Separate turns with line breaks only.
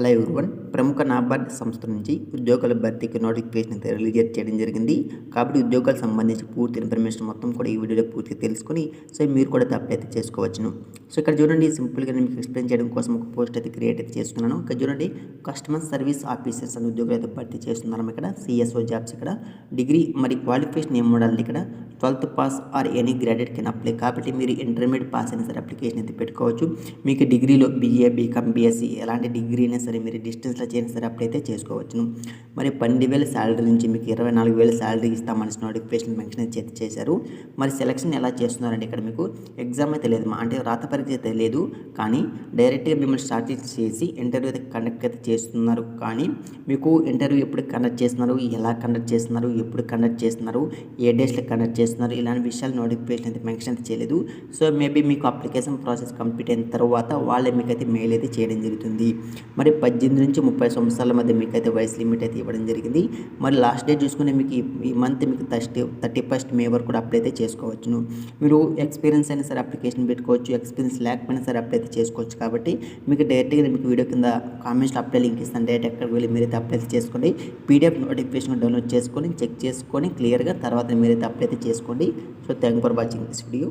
Hello everyone ప్రముఖ నాబార్డ్ సంస్థ నుంచి ఉద్యోగాల భర్తీకి నోటిఫికేషన్ అయితే రిలీజ్ చేయడం జరిగింది. కాబట్టి ఉద్యోగాలకు సంబంధించి పూర్తి ఇన్ఫర్మేషన్ మొత్తం కూడా ఈ వీడియోలో పూర్తిగా తెలుసుకొని సో మీరు కూడా అప్లై అయితే చేసుకోవచ్చును. సో ఇక్కడ చూడండి సింపుల్గా నేను మీకు ఎక్స్ప్లెయిన్ చేయడం కోసం ఒక పోస్ట్ అయితే క్రియేట్ అయితే చేసుకున్నాను ఇక్కడ చూడండి కస్టమర్ సర్వీస్ ఆఫీసర్స్ అనే ఉద్యోగాలు అయితే భర్తీ చేస్తున్నాం ఇక్కడ సిఎస్ఓ జాబ్స్ ఇక్కడ డిగ్రీ మరి క్వాలిఫికేషన్ ఏం ఉండాలి ఇక్కడ twelfth pass or any graduate can apply. కాబట్టి మీరు ఇంటర్మీడియట్ పాస్ అయినా సరే అప్లికేషన్ అయితే పెట్టుకోవచ్చు. మీకు డిగ్రీలో బీఏ బీకామ్ బీఎస్సీ ఎలాంటి డిగ్రీ అయినా సరే మీరు డిస్టెన్స్లో చేసినా సరే అప్లై అయితే చేసుకోవచ్చును. మరి పన్నెండు వేల శాలరీ నుంచి మీకు ఇరవై నాలుగు వేల శాలరీ ఇస్తామని నోటిఫికేషన్ మెన్షన్ అయితే చేశారు. మరి సెలక్షన్ ఎలా చేస్తున్నారంటే ఇక్కడ మీకు ఎగ్జామ్ అయితే లేదు మా- అంటే రాత పరీక్ష అయితే లేదు. కానీ డైరెక్ట్గా మిమ్మల్ని స్టార్ట్ చేసి ఇంటర్వ్యూ అయితే కండక్ట్ అయితే చేస్తున్నారు. కానీ మీకు ఇంటర్వ్యూ ఎప్పుడు కండక్ట్ చేస్తున్నారు ఎలా కండక్ట్ చేస్తున్నారు ఎప్పుడు కండక్ట్ చేస్తున్నారు ఏ డేస్లో కండక్ట్ చేస్తున్నారు చేస్తున్నారు. ఇలాంటి విషయాలు నోటిఫికేషన్ అయితే మెన్షన్ అయితే చేయలేదు. సో మేబీ మీకు అప్లికేషన్ ప్రాసెస్ కంప్లీట్ అయిన తర్వాత వాళ్ళే మీకైతే మెయిల్ అయితే చేయడం జరుగుతుంది. మరి పద్దెనిమిది నుంచి ముప్పై సంవత్సరాల మధ్య మీకైతే వయసు లిమిట్ అయితే ఇవ్వడం జరిగింది. మరి లాస్ట్ డేట్ చూసుకునే మీకు ఈ- మంత్ మీకు థర్టీ థర్టీ ఫస్ట్ మే వరకు కూడా అప్లై అయితే చేసుకోవచ్చును. మీరు ఎక్స్పీరియన్స్ అయినా సరే అప్లికేషన్ పెట్టుకోవచ్చు. ఎక్స్పీరియన్స్ లేకపోయినా సరే అప్లై అయితే చేసుకోవచ్చు కాబట్టి మీకు డైరెక్ట్గా మీకు వీడియో కింద కామెంట్స్లో అప్లై లింక్ ఇస్తాను. డైరెక్ట్ ఎక్కడికి వెళ్ళి మీరైతే అప్లై చేసుకోండి. పీడిఎఫ్ నోటిఫికేషన్ డౌన్లోడ్ చేసుకొని చెక్ చేసుకొని క్లియర్గా తర్వాత మీరైతే అప్లై అయితే చేసుకోండి. So thank for watching this video